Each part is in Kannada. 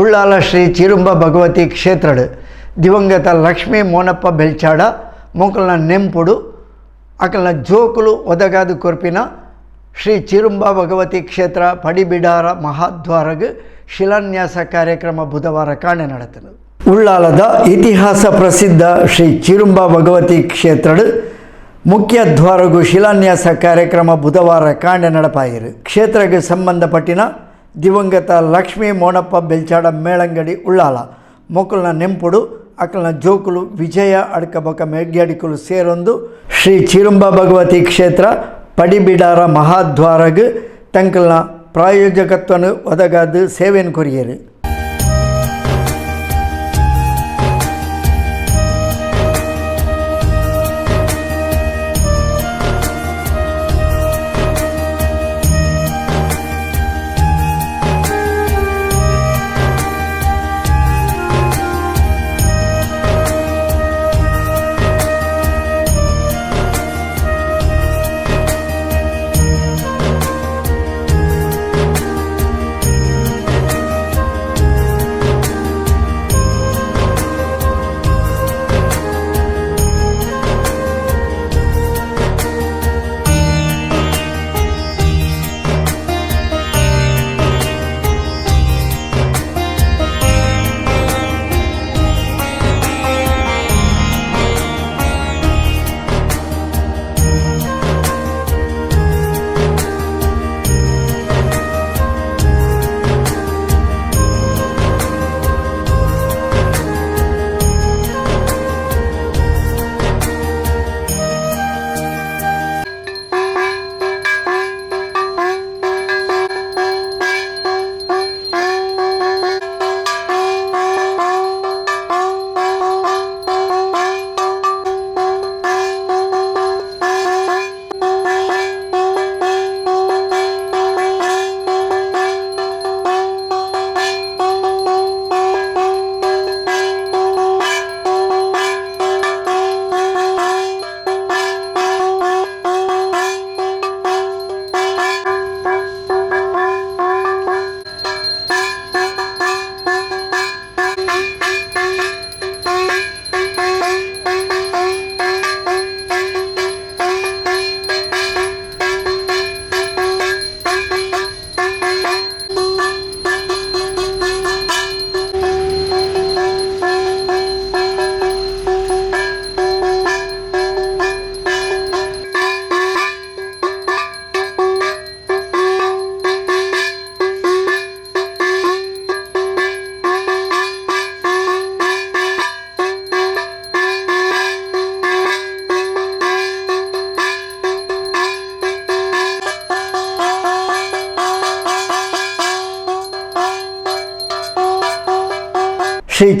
ಉಳ್ಳಾಲ ಶ್ರೀ ಚಿರುಂಬ ಭಗವತಿ ಕ್ಷೇತ್ರಡು, ದಿವಂಗತ ಲಕ್ಷ್ಮೀ ಮೋನಪ್ಪ ಬೆಳ್ಚಾಡ, ಮೊಕಲ್ನ ನೆಂಪುಡು, ಅಕಲ್ನ ಜೋಕುಲು ಒದಗಾದು ಕೊರ್ಪಿನ ಶ್ರೀ ಚಿರುಂಬ ಭಗವತಿ ಕ್ಷೇತ್ರ ಪಡಿಬಿಡಾರ ಮಹಾದ್ವಾರಗ ಶಿಲಾನ್ಯಾಸ ಕಾರ್ಯಕ್ರಮ ಬುಧವಾರ ಕಾಣೆ ನಡೆತನು ಉಳ್ಳಾಲದ ಇತಿಹಾಸ ಪ್ರಸಿದ್ಧ ಶ್ರೀ ಚಿರುಂಬ ಭಗವತಿ ಕ್ಷೇತ್ರಡ್, ಮುಖ್ಯ ದ್ವಾರಗು ಶಿಲಾನ್ಯಾಸ ಕಾರ್ಯಕ್ರಮ ಬುಧವಾರ ಕಾಣೆ ನಡಪಾಯಿರು. ಕ್ಷೇತ್ರಕ್ಕೆ ಸಂಬಂಧಪಟ್ಟಿನ ದಿವಂಗತ ಲಕ್ಷ್ಮೀ ಮೋಣಪ್ಪ ಬೆಲ್ಚಾಡ ಮೇಳಂಗಡಿ ಉಳ್ಳಾಲ. ಮೊಕ್ಕಲನ ನೆಂಪುಡು, ಅಕಲ್ನ ಜೋಕುಲು ವಿಜಯ ಅಡ್ಕಬಕ ಮೆಗ್ಗ್ಯಾಡಿಕುಲು ಸೇರೊಂದು. ಶ್ರೀ ಚಿರುಂಬ ಭಗವತಿ ಕ್ಷೇತ್ರ, ಪಡಿಬಿಡಾರ ಮಹಾದ್ವಾರಗ್, ತಂಕಲ್ನ ಪ್ರಾಯೋಜಕತ್ವನು ಒದಗಾದ ಸೇವೆಯನ್ನು ಕೊರಿಯರು.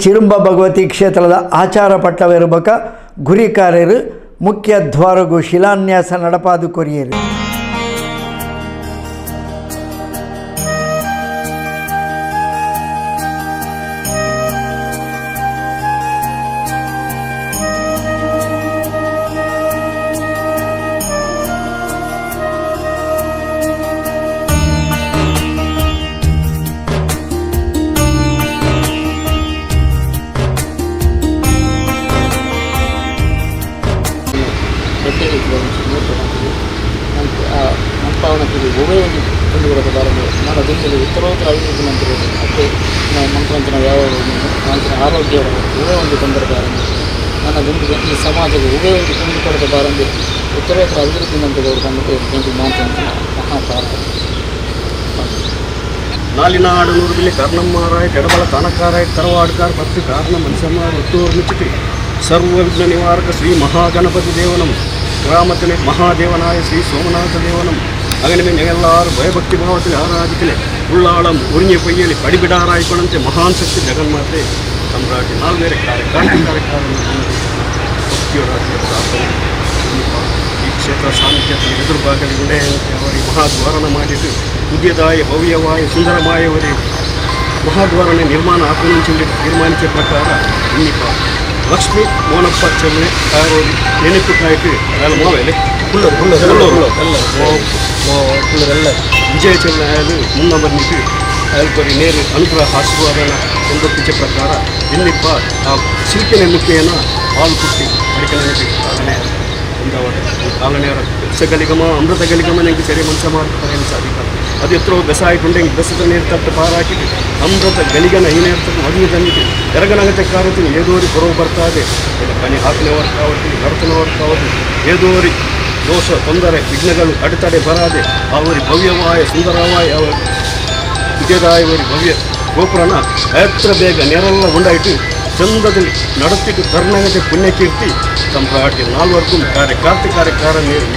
ಚಿರುಂಬ ಭಗವತಿ ಕ್ಷೇತ್ರದ ಆಚಾರ ಪಟ್ಟವಿರಬೇಕ ಗುರಿಕಾರ್ಯರು ಮುಖ್ಯ ದ್ವಾರಗೂ ಶಿಲಾನ್ಯಾಸ ನಡಪಾದು ಕೊರಿಯರು. ಮಾಡ್ತಾರೆ ಅಥವಾ ಅಭಿವೃದ್ಧಿ ಮಂತ್ರಿಗಳು ಬಂದರೆ ಎಷ್ಟೊಂದು ಮಾಡ್ತೀನಿ ಮಹಾ ಭಾರತ ಲಾಲಿನ ಆಡನೂರಲ್ಲಿ ಕರ್ನಮ್ಮ ರಾಯ್ ಕೆಡಬಳ ಕರವಾಡ್ಕಾರ್ ಭಕ್ತಿ ಕಾರಣ ಮನುಷ್ಯ ಮತ್ತೂರು ಮುಚ್ಚಿ ಸರ್ವಜ್ಞ ನಿವಾರಕ ಶ್ರೀ ಮಹಾಗಣಪತಿ ದೇವನಂ. ಗ್ರಾಮತನೆ ಮಹಾದೇವನಾಯ ಶ್ರೀ ಸೋಮನಾಥ ದೇವನಂ. ಅಗನ ಮೇಲೆ ಎಲ್ಲರೂ ಭಯಭಕ್ತಿ ಭಾವತಿ ಆರಾಧಿಕೆ ಉಳ್ಳಾಳಂ ಉರಿಂಗೆ ಪೈಯಲ್ಲಿ ಕಡಿಬಿಡಾರಾಯ್ಕೊಳ್ಳಂತೆ ಮಹಾನ್ ಶಕ್ತಿ ಜಗನ್ಮಾತೆ. ಸಮ್ರಾಟಿ ನಾಲ್ವೇರೆ ಕಾರ್ಯಕ್ರಮ ಕಾರ್ಯಕ್ರಮ ಸತ್ಯರಾಜ್ಯ ಕ್ಷೇತ್ರ ಸಾನ್ನಿಧ್ಯದ ಎದುರುಭಾಗದಲ್ಲಿ ಉಂಡೆಯಂತೆ ಅವರಿಗೆ ಮಹಾದ್ವಾರನ ಮಾಡಿದ್ದು ಉದ್ಯದಾಯ ಭವ್ಯವಾಯ ಸುಂದರಮಾಯವರೇ ಮಹಾದ್ವಾರನೆ ನಿರ್ಮಾಣ ಆಕುಂಚಲ್ಲಿ ತೀರ್ಮಾನಿಸಿದ ಪ್ರಕಾರ ಇನ್ನಿಪ್ಪ ಲಕ್ಷ್ಮಿ ಮೋನಪ್ಪ ಚೆಲ್ಲೆ ಕಾರೋಡಿ ನೆನಪಿಟ್ಟಾಯ್ತು ಅದೆಲ್ಲ ಮೋವೆಲೆ ಹುಲ್ಲರು ಹುಲ್ಲರು ಹುಲ್ಲೂರು. ಎಲ್ಲ ಎಲ್ಲ ವಿಜಯ ಚೆಲ್ಲಾಯಲು ಮುನ್ನ ಬಂದಿದ್ದು ಅಲ್ಪರಿ ನೇರು ಅನುಗ್ರಹ ಆಶೀರ್ವಾದನ ಒಂದೊತ್ತಿಗೆ ಪ್ರಕಾರ ಇನ್ನಿಪ್ಪ ಆ ಶಿಲ್ಪಿನ ಮುಖ್ಯನ ಹಾಲು ಕುಟ್ಟಿ ಅಡಿಕೆ ಕಾಲನೆ ಒಂದವರ ಕಾಲನೆಯವರ ಗಲಿಗಮ ಅಮೃತ ಗಲಿಗಮ ನಂಗೆ ಸರಿ ಮನುಷ್ಯ ಮಾಡ್ತಾರೆ ಅಂತ ಅದು ಎತ್ತರೋ ಹಿಂಗೆ ಬೆಸದ ನೀರು ತಟ್ಟು ಪಾರಾಕಿದೆ ಅಮೃತ ಗಲಿಗನ ಏನೇ ಇರ್ತದೆ ತಂದಿದೆ. ಏದೋರಿ ಬರೋ ಬರ್ತಾ ಇದೆ ಕಣಿ ಹಾಕಿನವರ್ ಕಾವತ್ತೀನಿ ಭರತನವರ್ ಕಾವತ್ತು ಏದೋರಿ ದೋಷ, ತೊಂದರೆ, ವಿಘ್ನಗಳು ಅಡೆತಡೆ ಬರಾದೆ. ಅವರಿ ಭವ್ಯವಾಯ, ಸುಂದರವಾಯ ಅವರು ವಿಜಯದಾಯವರಿ ಭವ್ಯ ಗೋಪುರನ ಎತ್ತರ ಬೇಗ ನೆರೆಲ್ಲ ಉಂಡಾಯಿತು. ಚಂದದಲ್ಲಿ ನಡತಿಟ್ಟು ಕರ್ನಾಟಕ ಪುಣ್ಯಕೀರ್ತಿ ಸಂಭ್ರಾಟಿ ನಾಲ್ವರ್ಗೂ ಕಾರ್ಯ ಕಾರ್ತಿಕ ಕಾರ್ಯಕಾರ ನೀರು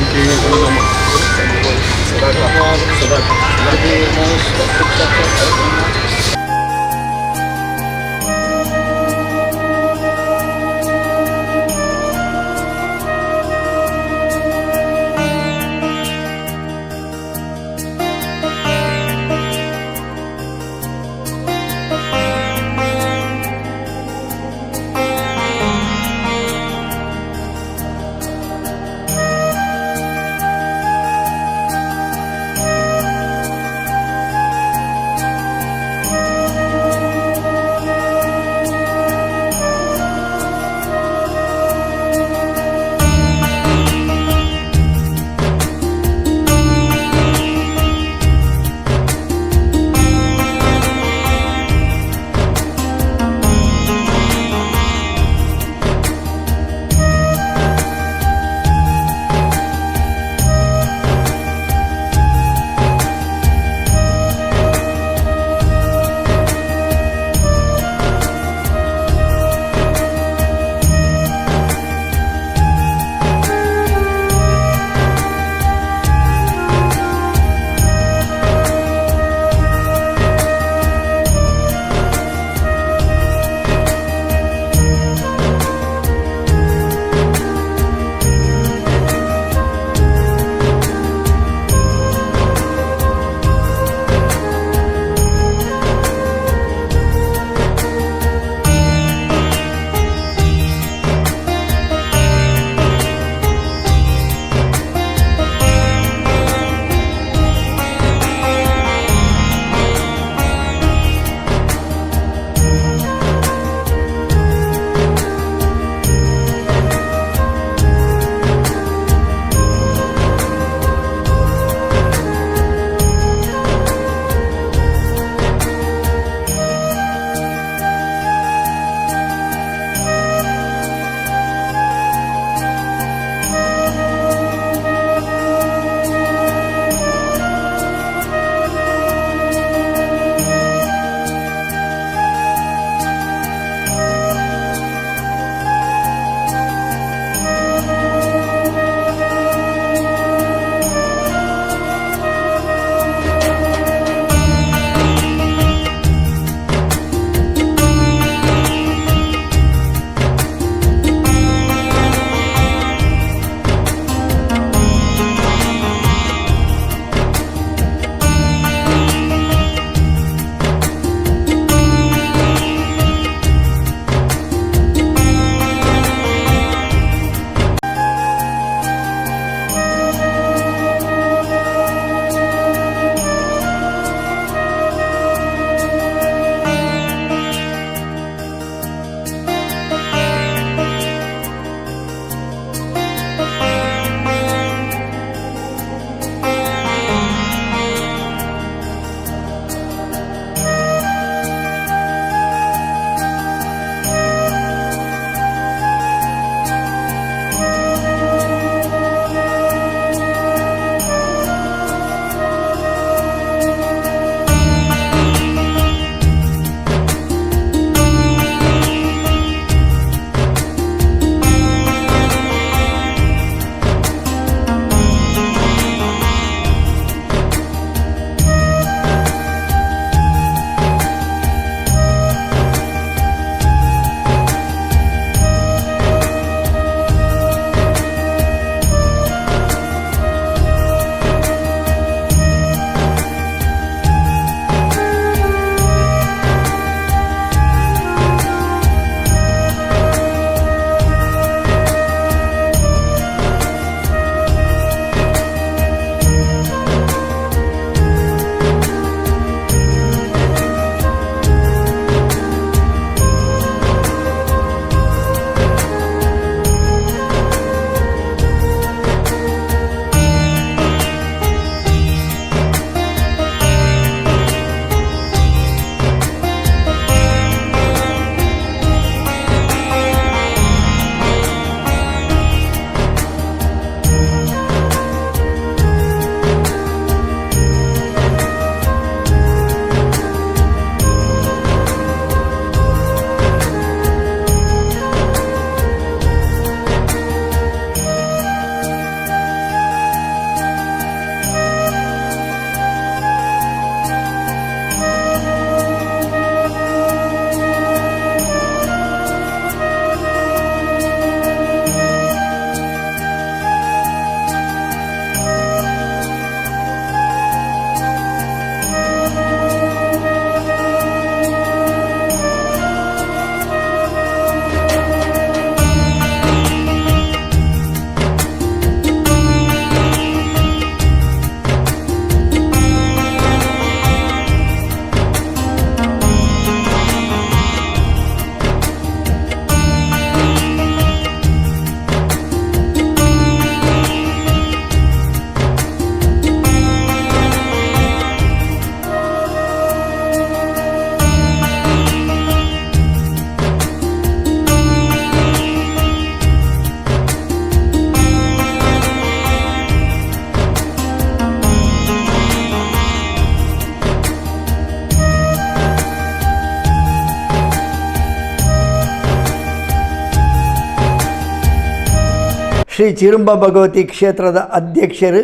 ಶ್ರೀ ಚಿರುಂಬ ಭಗವತಿ ಕ್ಷೇತ್ರದ ಅಧ್ಯಕ್ಷರು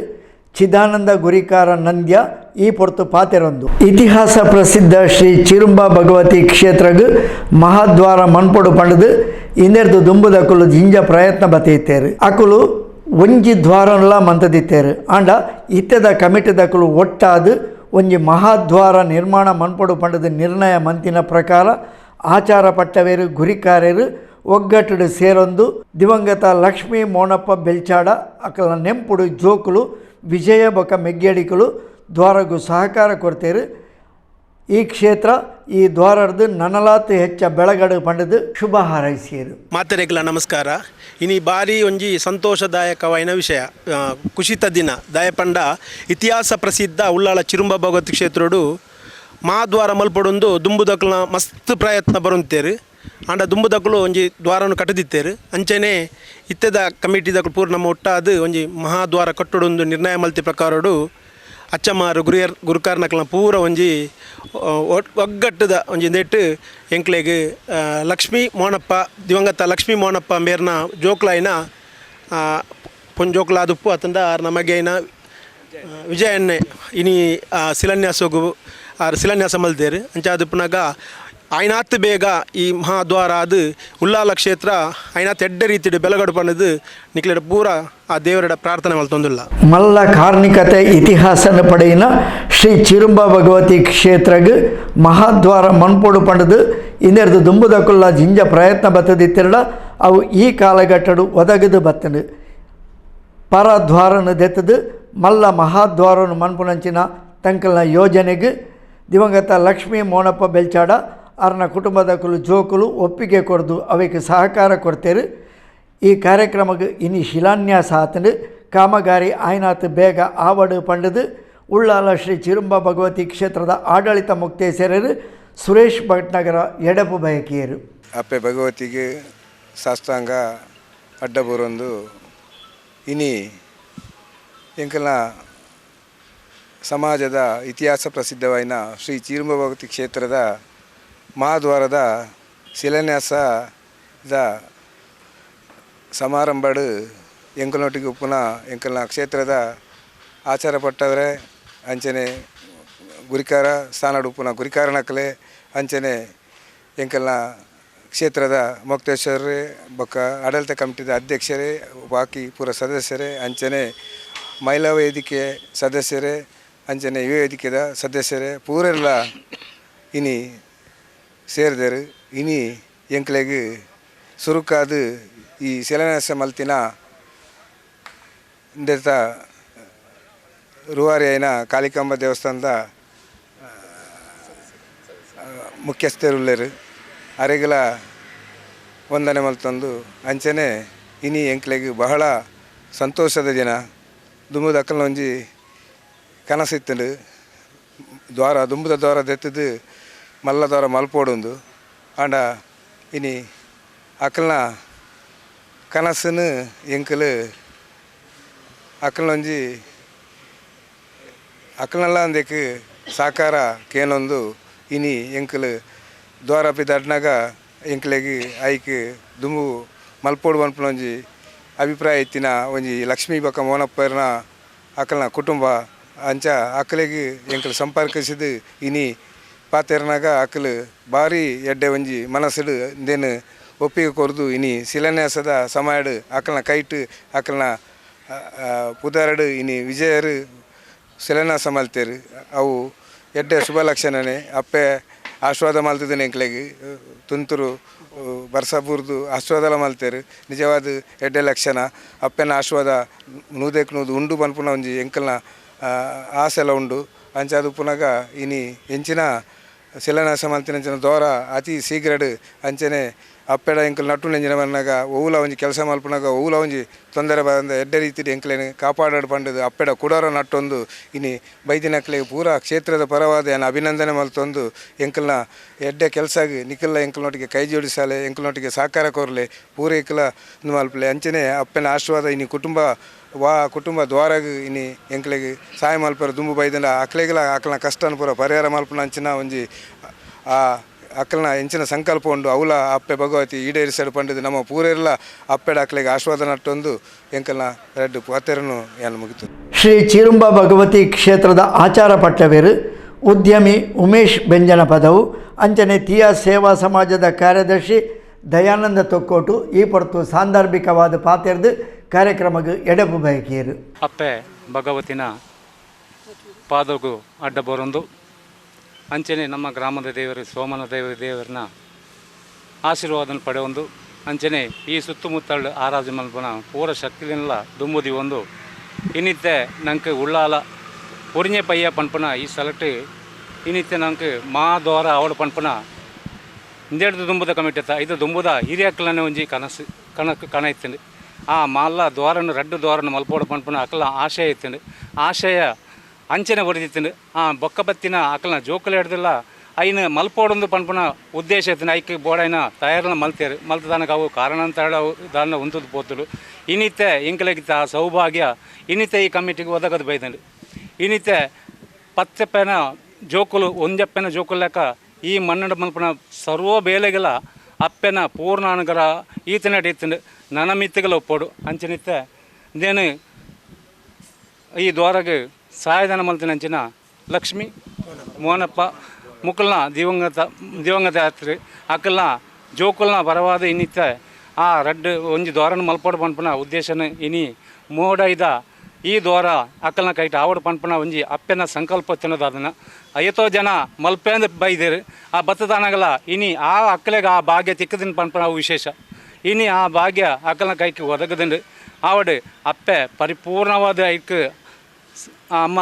ಚಿದಾನಂದ ಗುರಿಕಾರ ನಂದ್ಯ ಈ ಪೊರ್ತು ಪಾತೆರೊಂದು. ಇತಿಹಾಸ ಪ್ರಸಿದ್ಧ ಶ್ರೀ ಚಿರುಂಬ ಭಗವತಿ ಕ್ಷೇತ್ರಗ್ ಮಹಾದ್ವಾರ ಮನ್ಪೊಡು ಪಂಡದು ಇಂದೆರ್ದು ದುಂಬುದಕ್ಕುಲು ಜಿಂಜ ಪ್ರಯತ್ನ ಬತೆಯುತ್ತೇರು. ಅಕುಲು ಒಂಜಿ ದ್ವಾರನ್ಲ ಮಂತದಿತ್ತೇರು. ಆಂಡ ಇತ್ತೆದ ಕಮಿಟಿದಕುಲು ಒಟ್ಟಾದು ಒಂಜಿ ಮಹಾದ್ವಾರ ನಿರ್ಮಾಣ ಮನ್ಪೊಡು ಪಂಡದ ನಿರ್ಣಯ ಮಂತಿನ ಪ್ರಕಾರ ಆಚಾರ ಪಟ್ಟವೇರು ಗುರಿಕಾರ್ಯರು ಒಗ್ಗಟ್ಟು ಸೇರೊಂದು, ದಿವಂಗತ ಲಕ್ಷ್ಮೀ ಮೋನಪ್ಪ ಬೆಲ್ಚಾಡ ಅಕಲ ನೆಂಪುಡು ಜೋಕುಲು ವಿಜಯ ಬೊಕ ಮೆಗ್ಗಡಿಕಲು, ದ್ವಾರಗೂ ಸಹಕಾರ ಕೊಡ್ತೇರು ಈ ಕ್ಷೇತ್ರ, ಈ ದ್ವಾರದ ನನಲಾತು ಹೆಚ್ಚ ಬೆಳಗಡೆ ಪಂಡದು ಶುಭ ಹಾರೈಸಿಯರು. ಮಾತೆರೆಗ್ಲ ನಮಸ್ಕಾರ. ಇನಿ ಬಾರಿ ಒಂಜಿ ಸಂತೋಷದಾಯಕವಾಯಿನ ವಿಷಯ. ಕುಶಿತ ದಿನ, ದಯಪಂಡ, ಇತಿಹಾಸ ಪ್ರಸಿದ್ಧ ಉಳ್ಳಾಳ ಚಿರುಂಬ ಭಗವತ್ ಕ್ಷೇತ್ರಡು ಮಹಾದ್ವಾರ ಮಲ್ಪಡೊಂದು ದುಂಬುದಕ್ಲ ಮಸ್ತ್ ಪ್ರಯತ್ನ ಬರುಂತೇರು. ಆಂಡ ದುಂಬುದಕ್ಕಲು ಒಂಜಿ ದ್ವಾರನು ಕಟ್ಟದಿತ್ತೇರು ಅಂಚನೆ ಇತ್ತೆದ ಕಮಿಟಿದಕ್ಕಲು ಪೂರ ನಮ್ಮ ಒಟ್ಟಾದ ಒಂಜಿ ಮಹಾದ್ವಾರ ಕಟ್ಟೊಡೊಂದು ನಿರ್ಣಯ ಮಲ್ತಿ ಪ್ರಕಾರಡು ಅಚ್ಚಮಾರು ಗುರಿಯರ್ ಗುರುಕಾರ್ನಕ್ಲ ಪೂರ ಒಂಜಿ ಒಗ್ಗಟ್ಟದ ಒಂಜಿ ನೆಟ್ಟು ಎಂಕ್ಲೆಗ್ ಲಕ್ಷ್ಮೀ ಮೋನಪ್ಪ ದಿವಂಗತ ಲಕ್ಷ್ಮೀ ಮೋನಪ್ಪ ಮೇರ್ನ ಜೋಕ್ಲಾಯಿನ ಆ, ಪೊಂಜ್ ಜೋಕ್ಲ ಉಪ್ಪು ಅತಂಡ ಆರ್ ನಮಗೆ ಐನ ವಿಜಯನ್ನೆ ಇನಿ ಶಿಲಾನ್ಯಾಸಗು ಆರ್ ಶಿಲಾನ್ಯಾಸ ಮಲ್ದೇರು ಅಂಚಾದ ಐನಾತ್ ಬೇಗ ಈ ಮಹಾದ್ವಾರ ಅದು ಉಲ್ಲಾಲ ಕ್ಷೇತ್ರ, ಐನಾತ್ ಎಡ್ಡ ರೀತಿಡು ಬೆಲಗಡು ಪಣ್ಣದು ನಿಕ್ಲೆಡ ಪೂರ ಆ ದೇವರಡ ಪ್ರಾರ್ಥನೆ ಮಲ್ತೊಂದುಲ್ಲ ಮಲ್ಲ ಕಾರ್ಣಿಕತೆ ಇತಿಹಾಸನ ಪಡೆಯಿನ ಶ್ರೀ ಚಿರುಂಬ ಭಗವತಿ ಕ್ಷೇತ್ರಗ್ ಮಹಾದ್ವಾರ ಮನ್ಪೊಡು ಪಂಡದು ಇಂದೆರ್ದು ದುಂಬುದಕ್ಕುಲ್ಲ ಜಿಂಜ ಪ್ರಯತ್ನ ಬತ್ತದಿತ್ತಿರಡ, ಅವು ಈ ಕಾಲಘಟ್ಟಡು ಒದಗದು ಬತ್ತನು. ಪರ ದ್ವಾರನು ದೆತ್ತದು ಮಲ್ಲ ಮಹಾದ್ವಾರನು ಮನ್ಪುನಂಚಿನ ತಂಕಲ್ನ ಯೋಜನೆಗೆ ದಿವಂಗತ ಲಕ್ಷ್ಮೀ ಮೋನಪ್ಪ ಬೆಲ್ಚಾಡ ಅರ್ನ ಕುಟುಂಬದಕ್ಕಲು ಜೋಕುಲು ಒಪ್ಪಿಗೆ ಕೊಡ್ದು ಅವಕ್ಕೆ ಸಹಕಾರ ಕೊಡ್ತೇರು. ಈ ಕಾರ್ಯಕ್ರಮಕ್ಕೆ ಇನಿ ಶಿಲಾನ್ಯಾಸ ಆತನು ಕಾಮಗಾರಿ ಆಯ್ನಾತ್ ಬೇಗ ಆವಡು ಪಂಡದು. ಉಳ್ಳಾಲ ಶ್ರೀ ಚಿರುಂಬ ಭಗವತಿ ಕ್ಷೇತ್ರದ ಆಡಳಿತ ಮುಕ್ತೇಶ್ವರರು ಸುರೇಶ್ ಭಟ್ನಗರ ಎಡಪು ಬಯಕಿಯರು. ಅಪ್ಪೆ ಭಗವತಿಗೆ ಸಾಷ್ಟಾಂಗ ಅಡ್ಡಬೂರೊಂದು. ಇನಿ ಎಂಕಲ ಸಮಾಜದ ಇತಿಹಾಸ ಪ್ರಸಿದ್ಧವಾಯಿನ ಶ್ರೀ ಚಿರುಂಬ ಭಗವತಿ ಕ್ಷೇತ್ರದ ಮಹಾದ್ವಾರದ ಶಿಲಾನ್ಯಾಸದ ಸಮಾರಂಭಡು ಎಂಕಲ್ನೊಟ್ಟಿಗೆ ಉಪ್ಪುನ ಎಂಕಲ್ನ ಕ್ಷೇತ್ರದ ಆಚಾರ ಪಟ್ಟವರೇ ಅಂಚನೆ ಗುರಿಕಾರ ಸ್ಥಾನಡು ಉಪ್ಪುನ ಗುರಿಕಾರನಕಲೆ ಅಂಚನೆ ಎಂಕಲ್ನ ಕ್ಷೇತ್ರದ ಮೊಕ್ತೇಶ್ವರೇ ಬೊಕ್ಕ ಆಡಳಿತ ಕಮಿಟಿದ ಅಧ್ಯಕ್ಷರೇ ಬಾಕಿ ಪೂರ ಸದಸ್ಯರೇ, ಅಂಚನೆ ಮಹಿಳಾ ವೇದಿಕೆ ಸದಸ್ಯರೇ, ಅಂಚನೆ ಯುವ ವೇದಿಕೆದ ಸದಸ್ಯರೇ, ಪೂರೆಲ್ಲ ಇನಿ சேர்ந்தார் ಇನಿ ಎಂಕ್ಲೆಗೆ ಸುರುಕಾದ ಈ ಶಿಲಾನ್ಯಾಸ ಮಲ್ತಿನ ಇಂದೆತ ರೂವಾರಿ ಕಾಳಿಕಂಬ ಕಾಳಿಕಾಂಬ ದೇವಸ್ಥಾನದ ಮುಖ್ಯಸ್ಥರುಳ್ಳರು. ಅರೆಗಲ ವಂದನೆ ಮಲ್ತಂದು. ಅಂಚನೆ ಇನಿ ಎಂಕ್ಲೆಗೆ ಬಹಳ ಸಂತೋಷದ ದಿನ. ದುಂಬುದ ಅಕ್ಕಲೊಂಜಿ ಕನಸಿತ್ತು ದ್ವಾರ, ದುಂಬುದ ದ್ವಾರ ದೆತ್ತದು ದ್ವಾರ ಮಲ್ಪೋಡೊಂದು. ಆಂಡ ಇನಿ ಅಕಲ್ನ ಕನಸನ್ನು ಎಂಕಲ್ ಅಕ್ಕಲ್ನ ಒಂಜಿ ಅಕ್ಕಲ್ನೆಲ್ಲ ಅಂದೆಕ್ ಸಾಕಾರ ಕೇನೊಂದು ಇನಿ ಎಂಕಲ್ ದ್ವಾರಪಿ ದಡ್ನಾಗ ಎಂಕಲೆಗೆ ಐಕ್ ದುಂಬು ಮಲ್ಪೋಡು ಮನ್ಪುನ ಒಂಜಿ ಅಭಿಪ್ರಾಯ ಇತ್ತಿನ ಒಂಜಿ ಲಕ್ಷ್ಮೀ ಬಕ್ಕ ಮೋನಪ್ಪರ್ನ ಅಕ್ಕಲ್ನ ಕುಟುಂಬ ಅಂಚ ಅಕ್ಕಲಿಗೆ ಎಂಕಲ್ ಸಂಪರ್ಕಿಸಿದ ಇನಿ ಪಾತೆರ್ನಾಗ ಅಕಲು, ಭಾರಿ ಎಡ್ಡೆ ಒಂಜಿ ಮನಸ್ಸಿಡು ಇಂದೇನು ಒಪ್ಪಿಗೆ ಕೊರ್ದು ಇನಿ ಶಿಲಾನ್ಯಾಸದ ಸಮಯಡು ಅಕ್ಕಲ್ನ ಕೈಟ್, ಅಕಲ್ನ ಪುದಾರಡು ಇನಿ ವಿಜಯರು ಶಿಲಾನ್ಯಾಸ ಮಲ್ತೇರು. ಅವು ಎಡ್ಡೆ ಶುಭ ಲಕ್ಷಣನೆ. ಅಪ್ಪೆ ಆಶೀರ್ವಾದ ಮಲ್ತಿದ್ದೇನೆ ಎಂಕ್ಲೆಗೆ. ತುಂತುರು ಬರ್ಸಾಪುರ್ದು ಆಶೀರ್ವಾದ ಮಲ್ತೇರು. ನಿಜವಾದ ಎಡ್ಡೆ ಲಕ್ಷಣ. ಅಪ್ಪೆನ ಆಶೀರ್ವಾದ ನೂದೆಕ್ ನೂದು ಉಂಡು ಬನ್ಪುನ ಒಂಜಿ ಎಂಕಲ್ನ ಆಸೆಲ ಉಂಡು. ಅಂಚಾದು ಪುನಗ ಇನಿ ಎಂಚಿನ ಶಿಲಾನ್ಯಾಸ ಮಲ್ತಿನಂಚಿನ ದೋರ ಅತಿ ಶೀಘ್ರಡ್ ಅಂಚನೆ ಅಪ್ಪೆಡ ಎಂಕಲ್ ನಟ್ಟು ನೆಂಜಿನ ಬನ್ನಾಗ ಓವುಲ ಒಂಜಿ ಕೆಲಸ ಮಲ್ಪನಾಗ ಓವುಲ ಒಂಜಿ ತೊಂದರೆ ಬಂದ ಎಡ್ಡೆ ರೀತಿಡ್ ಎಂಕ್ಲೇನು ಕಾಪಾಡಾಡು ಪಂಡದು. ಅಪ್ಪೆಡ ಕುಡಾರ ನಟ್ಟೊಂದು. ಇನಿ ಬೈದಿನಕ್ಲೆ ಪೂರ ಕ್ಷೇತ್ರದ ಪರವಾದ ಏನು ಅಭಿನಂದನೆ ಮಲ್ತೊಂದು. ಎಂಕಲ್ನ ಎಡ್ಡೆ ಕೆಲಸಗೆ ನಿಖಲ್ಲ ಎಂಕಲ್ನೊಟ್ಟಿಗೆ ಕೈ ಜೋಡಿಸಾಲೆ ಎಂಕಲ್ನೊಟ್ಟಿಗೆ ಸಹಕಾರ ಕೋರ್ಲೆ ಪೂರ ಎಂಕಲ ಇದು ಮಲ್ಪಲೆ ಅಂಚನೆ ಅಪ್ಪೆನ ಆಶೀರ್ವಾದ ಇನಿ ಕುಟುಂಬ ವಾ ಕುಟುಂಬ ದ್ವಾರಾಗ ಇನಿ ಎಂಕ್ಲೆಗ್ ಸಹಾಯ ಮಲ್ಪರ ದುಂಬು ಬೈದಂಡ ಅಕ್ಲೆಗಲ ಅಕ್ಲನ ಕಷ್ಟನ ಪೂರ ಪರಿಹಾರ ಮಲ್ಪನ ಅಂಚಿನ ಒಂಜಿ ಆ ಅಕ್ಕಲನ ಹೆಂಚಿನ ಸಂಕಲ್ಪ ಉಂಡು. ಅವಲ ಅಪ್ಪೆ ಭಗವತಿ ಈಡೇರಿಸಲು ಪಂಡಿದು ನಮ್ಮ ಪೂರೆಲ್ಲ ಅಪ್ಪೆಡ ಅಕ್ಕಲಿಗೆ ಆಶ್ವಾದ ನಟ್ಟೊಂದು ಎಂಕಲ್ನ ರೆಡ್ಡು ಪಾತೆರನ್ನು ಏನು ಮುಗಿತು. ಶ್ರೀ ಚಿರುಂಬ ಭಗವತಿ ಕ್ಷೇತ್ರದ ಆಚಾರ ಪಟ್ಟವೇರು ಉದ್ಯಮಿ ಉಮೇಶ್ ಬೆಂಜನ ಪದವು. ಅಂಚನೆ ತಿಯಾ ಸೇವಾ ಸಮಾಜದ ಕಾರ್ಯದರ್ಶಿ ದಯಾನಂದ ತೊಕ್ಕೋಟು ಈ ಪೊರತು ಸಾಂದರ್ಭಿಕವಾದ ಪಾತೆರ್ದು ಕಾರ್ಯಕ್ರಮಕ್ಕೆ ಎಡಬು ಬಯಕಿಯರು. ಅಪ್ಪೆ, ಭಗವತಿನ ಪಾದಗು ಅಡ್ಡ ಬರೊಂದು ಅಂಚನೆ ನಮ್ಮ ಗ್ರಾಮದ ದೇವರು, ಸೋಮನ ದೇವ ದೇವರನ್ನ ಆಶೀರ್ವಾದನ ಪಡೆಯೊಂದು. ಅಂಚನೆ ಈ ಸುತ್ತಮುತ್ತಲು ಆರಾಜ ಮಲ್ಪನ ಪೂರ ಶಕ್ತಿಯನ್ನೆಲ್ಲ ದುಂಬುದಿ ಒಂದು. ಇನ್ನಿತ್ತೆ ನಂಗೆ ಉಳ್ಳಾಲ ಉರಿಞೆ ಪಯ್ಯ ಪನ್ಪನ ಈ ಸಲಟ್. ಇನ್ನಿತ್ತೆ ನಂಗೆ ಮಾ ದ್ವಾರ ಅವಳ ಪನ್ಪನ ಇಂದೆಡ್ದು ದುಂಬುದ ಕಮಿಟತ್ತ ಇದು ದುಂಬುದ ಹಿರಿಯಕ್ಕಲನೆ ಒಂಜಿ ಕನಸು ಕಣಕ್ ಕಣ ಇತ್ತಂಡು. ಆ ಮಲ್ಲ ದ್ವಾರನು, ರಡ್ಡು ದ್ವಾರನು ಮಲ್ಪೋಡ ಪನ್ಪನ ಅಕಲ ಆಶಯ ಇತ್ತಂಡು. ಆಶಯ ಅಂಚನೆ ಹೊಡೆದಿತ್ತಂಡು ಆ ಬೊಕ್ಕ ಬತ್ತಿನ ಅಕಲನ ಜೋಕುಲು ಹಿಡ್ದಿಲ್ಲ, ಐನ ಮಲ್ಪೋಡೊಂದು ಪಂಪನ ಉದ್ದೇಶ ಇತ್ತಂಡು. ಐಕ್ಯ ಬೋಡೈನ ತಯಾರನ ಮಲ್ತೇರು ಮಲ್ತದಾನಕ್ಕೆ ಅವು ಕಾರಣ ಅಂತ ಹೇಳಿ ದಾನ ಉಂತದ್ದು ಪೋತುಡು ಇನ್ನಿತ್ತೆ ಇಂಕಲಗಿತ್ತ ಆ ಸೌಭಾಗ್ಯ ಇನ್ನಿತ್ತೆ ಈ ಕಮಿಟಿಗೆ ಒದಗದು ಬೈದಂಡು ಇನ್ನಿತ್ತೆ ಪತ್ತೆಪ್ಪನ ಜೋಕುಲು, ಒಂದೆಪ್ಪನ ಜೋಕುಲು ಲೆಕ್ಕ ಈ ಮನ್ನಡ ಮಲ್ಪನ ಸರ್ವ ಬೇಲೆಗಲ ಅಪ್ಪೆನ ಪೂರ್ಣಾನುಗರ ಈತನ ಇತ್ತಂಡು ನನ್ನ ಮಿತ್ತಗಳ ಒಪ್ಪೋಡು. ಅಂಚನಿತ್ತ ದೇನು ಈ ದ್ವಾರಗೆ ಸಹಾಯಧನ ಮಲ್ತಿನ ಅಂಚಿನ ಲಕ್ಷ್ಮಿ, ಮೋನಪ್ಪ ಮುಕ್ಕಲ್ನ ದಿವಂಗತ ದಿವಂಗತ ಯಾತ್ರಿ ಅಕ್ಕಲ್ನ ಜೋಕುಲ್ನ ಬರವಾದ ಇನ್ನಿತ್ತ ಆ ರಡ್ಡು ಒಂಜಿ ದ್ವಾರನ ಮಲ್ಪೋಡು ಪನ್ಪನ ಉದ್ದೇಶನ ಇನಿ ಮೋಡ ಇದ ಈ ದ್ವಾರ ಅಕ್ಕಲ್ನ ಕೈಟ ಆವಡು ಪನ್ಪನ ಒಂಜಿ ಅಪ್ಪೆನ ಸಂಕಲ್ಪ ತಿನ್ನೋದನ್ನ ಐವತ್ತೋ ಜನ ಮಲ್ಪೇಂದ ಬೈದಿರು ಆ ಬತ್ತದಾನಗಲ ಇನಿ ಆ ಅಕ್ಕಲೆಗೆ ಆ ಭಾಗ್ಯ ತಿಕ್ಕದಿನ ಅವು ವಿಶೇಷ. ಇನಿ ಆ ಭಾಗ್ಯ ಅಕ್ಕಲ ಕೈಗೆ ಒದಗದಿಂಡು ಆವಡು ಅಪ್ಪೆ ಪರಿಪೂರ್ಣವಾದ ಐಕ್ ಅಮ್ಮ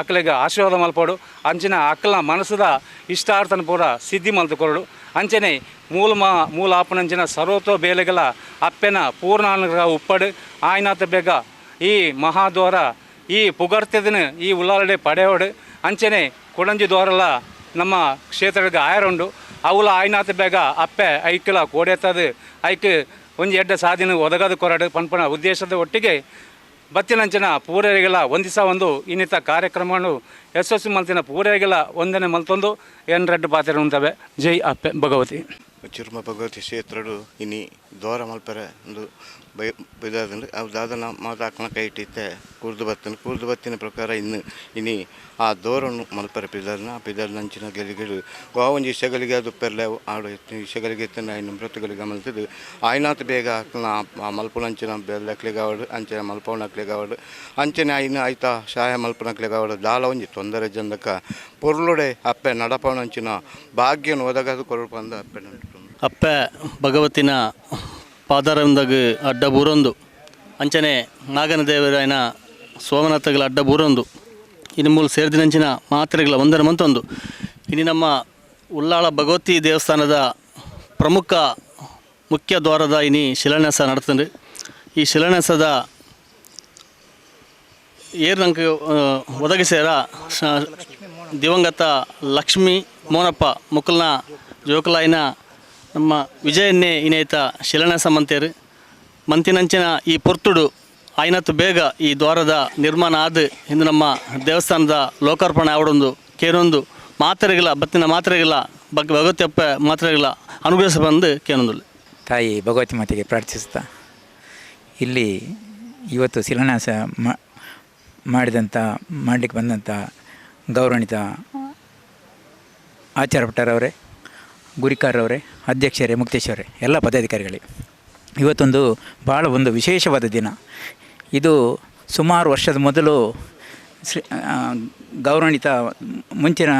ಅಕ್ಕಲಿಗೆ ಆಶೀರ್ವಾದ ಮಲ್ಪೋಡು. ಅಂಚಿನ ಅಕ್ಕಲ ಮನಸ್ಸದ ಇಷ್ಟಾರ್ಥನ ಪೂರ ಸಿದ್ಧಿ ಮಲ್ತುಕೊರಡು. ಅಂಚನೆ ಮೂಲ ಮಾ, ಮೂಲ ಆಪನಂಚಿನ ಸರ್ವತೋ ಬೇಲೆಗಳ ಅಪ್ಪೆನ ಪೂರ್ಣಾನುಗ್ರಹ ಉಪ್ಪಡು. ಆಯ್ನಾತ ಬೇಗ ಈ ಮಹಾದ್ವಾರ, ಈ ಪುಗರ್ತದಿನ ಈ ಉಳ್ಳಾಲಡೆ ಪಡೆಯೋಡು. ಅಂಚನೆ ಕೊಡಂಜಿ ದೋರಲ ನಮ್ಮ ಕ್ಷೇತ್ರದ ಆಯರುಂಡು ಅವುಲ ಆಯ್ನಾತ ಬೇಗ ಅಪ್ಪೆ, ಐಕ್ಲ ಕೋಡೆತ್ತದು ಐಕ್ ಒಂಜಿ ಎಡ್ಡ ಸಾಧಿನ ಒದಗದು ಕೊರಡು ಪನ್ಪನ ಉದ್ದೇಶದ ಒಟ್ಟಿಗೆ ಬತ್ತಿನಂಚಿನ ಪೂರೈಗಳ ಒಂದಿಸ ಒಂದು ಇನ್ನಿತ ಕಾರ್ಯಕ್ರಮನು ಯಶಸ್ವಿ ಮಲ್ತಿನ ಪೂರೈಗಳ ಒಂದನೇ ಮಲ್ತೊಂದು ಎನ್ ರೆಡ್ ಪಾತ್ರೆ ಉಂಟವೆ. ಜೈ ಅಪ್ಪೆ ಭಗವತಿ. ಚಿರ್ಮ ಭಗವತಿ ಕ್ಷೇತ್ರಡು, ಇನಿ ದೋರ ಮಲ್ಪರೆ ಒಂದು ಬೈ ಬೈದಾದಂಡು ಅವು ದಾದನ ಹಾಕೋಣ ಕೈ ಇಟ್ಟಿತ್ತೆ. ಕುರ್ದು ಬತ್ತನ, ಕುರ್ದು ಬತ್ತಿನ ಪ್ರಕಾರ ಇನ್ನು, ಇನಿ ಆ ದೋರನ್ನು ಮಲ್ಪರೆ ಪಿದರ್ನ ಪಿದರ್ನ ನಂಚಿನ ಗೆಲಿಗಳು. ಒಂಜಿ ಇಶಗಳಿಗೆ ಅದು ಪೆರ್ಲೆ ಆಡು ಇಶಗಳಿಗೆ ಎತ್ತಿನ ಇನ್ನು ಮೃತಗಳಿಗೆ ಮಲ್ತಿದ್ದು. ಆಯ್ನಾತ್ ಬೇಗ ಹಾಕ್ನ ಆ ಮಲ್ಪುನಂಚಿನ ಬೆಲ್ಲಕ್ಲಿಗೆ ಬೆಲ್ಲಕ್ಲಿಗಾವಡು ಅಂಚನೆ ಮಲ್ಪವನಕ್ಲಿಗೆ ಆವಡು ಅಂಚನೆ ಐನ ಆಯ್ತಾ ಶಾಯ ಮಲ್ಪನಕ್ಲಿಗೆ ಆವಡು ದಾಲ ಒಂಜಿ ತೊಂದರೆ ಜಂದಕ. ಪೊರ್ಲುಡೆ ಅಪ್ಪೆ ನಡಪವನಂಚಿನ ಭಾಗ್ಯನ ಒದಗದು ಕೊರಪಂದ ಅಪ್ಪೆ ನಂಟು. ಅಪ್ಪೆ ಭಗವತಿನ ಪಾದರಂದಾಗ ಅಡ್ಡ ಬೂರೊಂದು. ಅಂಚನೆ ನಾಗನ ದೇವರಾಯನ ಸೋಮನಾಥಗಳ ಅಡ್ಡ ಬೂರೊಂದು. ಇನ್ನು ಮೂಲ ಸೇರಿದಿನಂಚಿನ ಮಾತ್ರೆಗಳ ಒಂದರ ಮಂತೊಂದು. ಇನ್ನು ನಮ್ಮ ಉಲ್ಲಾಳ ಭಗವತಿ ದೇವಸ್ಥಾನದ ಪ್ರಮುಖ ಮುಖ್ಯ ದ್ವಾರದ ಇನಿ ಶಿಲಾನ್ಯಾಸ ನಡ್ತಂಡು ಈ ಶಿಲಾನ್ಯಾಸದ ಏರ್ ನಂಗೆ ಒದಗಿಸ್ಯಾರ ದಿವಂಗತ ಲಕ್ಷ್ಮಿ ಮೋನಪ್ಪ ಮುಕುಲ್ನ ಜೋಕಲಾಯಿನ ನಮ್ಮ ವಿಜಯನ್ನೇ ಇನೇತ ಶಿಲಾನ್ಯಾಸ ಮಂತೇರು ಮಂತಿನಂಚಿನ ಈ ಪೊರ್ತುಡು ಆಯ್ನತ್ತು ಬೇಗ ಈ ದ್ವಾರದ ನಿರ್ಮಾಣ ಆದ ಇಂದು ನಮ್ಮ ದೇವಸ್ಥಾನದ ಲೋಕಾರ್ಪಣೆ ಆವಡೊಂದು, ಕೇನೊಂದು ಮಾತ್ರೆಗಳ, ಬತ್ತಿನ ಮಾತ್ರೆಗಳ ಬಗ್ಗೆ ಭಗವತಿಯಪ್ಪ ಮಾತ್ರೆಗಳ ಅನುಗ್ರಹಿಸ ಬಂದು ಕೇನೊಂದು ತಾಯಿ ಭಗವತಿ ಮಾತೆಗೆ ಪ್ರಾರ್ಥಿಸ್ತಾ ಇಲ್ಲಿ ಇವತ್ತು ಶಿಲಾನ್ಯಾಸ ಮಾಡಿದಂಥ ಮಾಡಲಿಕ್ಕೆ ಬಂದಂಥ ಗೌರವಣಿತ ಆಚಾರ ಭಟ್ಟರವರೇ ಗುರಿಕಾರರವರೇ ಅಧ್ಯಕ್ಷರೇ ಮುಕ್ತೇಶ್ವರೇ ಎಲ್ಲ ಪದಾಧಿಕಾರಿಗಳೇ. ಇವತ್ತೊಂದು ಭಾಳ ಒಂದು ವಿಶೇಷವಾದ ದಿನ. ಇದು ಸುಮಾರು ವರ್ಷದ ಮೊದಲು ಶ್ರೀ ಗೌರವಣಿತ ಮುಂಚಿನ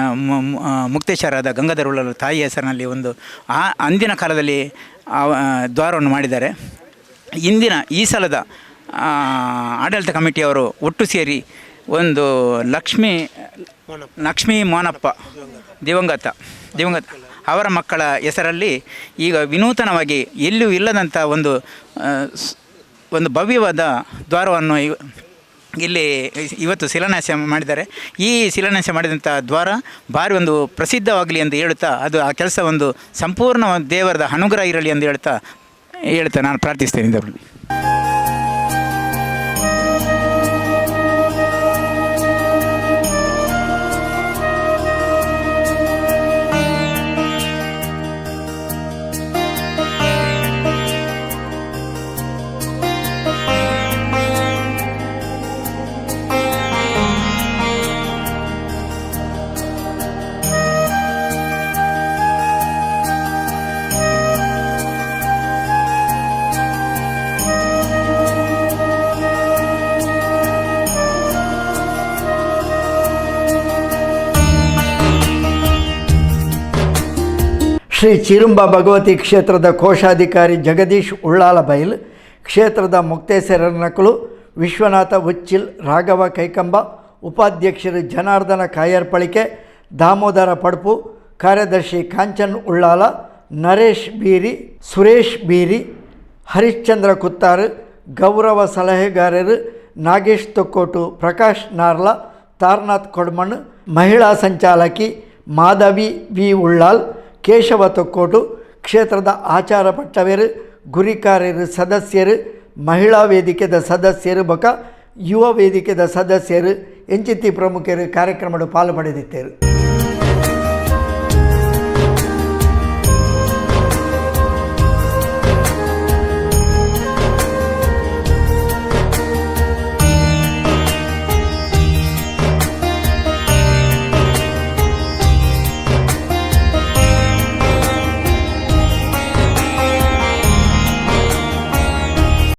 ಮುಕ್ತೇಶ್ವರಾದ ಗಂಗಾಧರ ಉಳ್ಳಲು ತಾಯಿ ಹೆಸರಿನಲ್ಲಿ ಒಂದು ಆ, ಅಂದಿನ ಕಾಲದಲ್ಲಿ ದ್ವಾರವನ್ನು ಮಾಡಿದ್ದಾರೆ. ಇಂದಿನ ಈ ಸಲದ ಆಡಳಿತ ಕಮಿಟಿಯವರು ಒಟ್ಟು ಸೇರಿ ಒಂದು ಲಕ್ಷ್ಮೀ ಲಕ್ಷ್ಮೀ ಮೋನಪ್ಪ, ದಿವಂಗತ ದಿವಂಗತ. ಅವರ ಮಕ್ಕಳ ಹೆಸರಲ್ಲಿ ಈಗ ವಿನೂತನವಾಗಿ ಎಲ್ಲೂ ಇಲ್ಲದಂಥ ಒಂದು ಒಂದು ಭವ್ಯವಾದ ದ್ವಾರವನ್ನು ಇಲ್ಲಿ ಇವತ್ತು ಶಿಲಾನ್ಯಾಸ ಮಾಡಿದ್ದಾರೆ. ಈ ಶಿಲಾನ್ಯಾಸ ಮಾಡಿದಂಥ ದ್ವಾರ ಭಾರಿ ಒಂದು ಪ್ರಸಿದ್ಧವಾಗಲಿ ಎಂದು ಹೇಳುತ್ತಾ, ಅದು ಆ ಕೆಲಸ ಒಂದು ಸಂಪೂರ್ಣ ದೇವರದ ಅನುಗ್ರಹ ಇರಲಿ ಎಂದು ಹೇಳ್ತಾ ಹೇಳ್ತಾ ನಾನು ಪ್ರಾರ್ಥಿಸ್ತೇನೆ ಇದರಲ್ಲಿ. ಶ್ರೀ ಚಿರುಂಬ ಭಗವತಿ ಕ್ಷೇತ್ರದ ಕೋಶಾಧಿಕಾರಿ ಜಗದೀಶ್ ಉಳ್ಳಾಲ ಬೈಲ್, ಕ್ಷೇತ್ರದ ಮುಕ್ತೇಶ್ವರ ನಕಲು ವಿಶ್ವನಾಥ ಉಚ್ಚಿಲ್ ರಾಘವ ಕೈಕಂಬ, ಉಪಾಧ್ಯಕ್ಷರು ಜನಾರ್ದನ ಕಾಯರ್ಪಳಿಕೆ ದಾಮೋದರ ಪಡ್ಪು, ಕಾರ್ಯದರ್ಶಿ ಕಾಂಚನ್ ಉಳ್ಳಾಲ, ನರೇಶ್ ಬೀರಿ, ಸುರೇಶ್ ಬೀರಿ, ಹರಿಶ್ಚಂದ್ರ ಕುತ್ತಾರ್, ಗೌರವ ಸಲಹೆಗಾರರು ನಾಗೇಶ್ ತೊಕ್ಕೋಟು, ಪ್ರಕಾಶ್ ನಾರ್ಲ, ತಾರ್ನಾಥ್ ಕೊಡ್ಮಣ್, ಮಹಿಳಾ ಸಂಚಾಲಕಿ ಮಾಧವಿ ವಿ ಉಳ್ಳಾಲ್ ಕೇಶವ ತೊಕ್ಕೋಟು, ಕ್ಷೇತ್ರದ ಆಚಾರ ಪಟ್ಟವೇರು ಗುರಿಕಾರ್ಯರು ಸದಸ್ಯರು, ಮಹಿಳಾ ವೇದಿಕೆದ ಸದಸ್ಯರು, ಬಕ ಯುವ ವೇದಿಕೆದ ಸದಸ್ಯರು ಎಂಚಿತಿ ಪ್ರಮುಖರು ಕಾರ್ಯಕ್ರಮಡು ಪಾಲ್ಪಡೆದಿದ್ದರು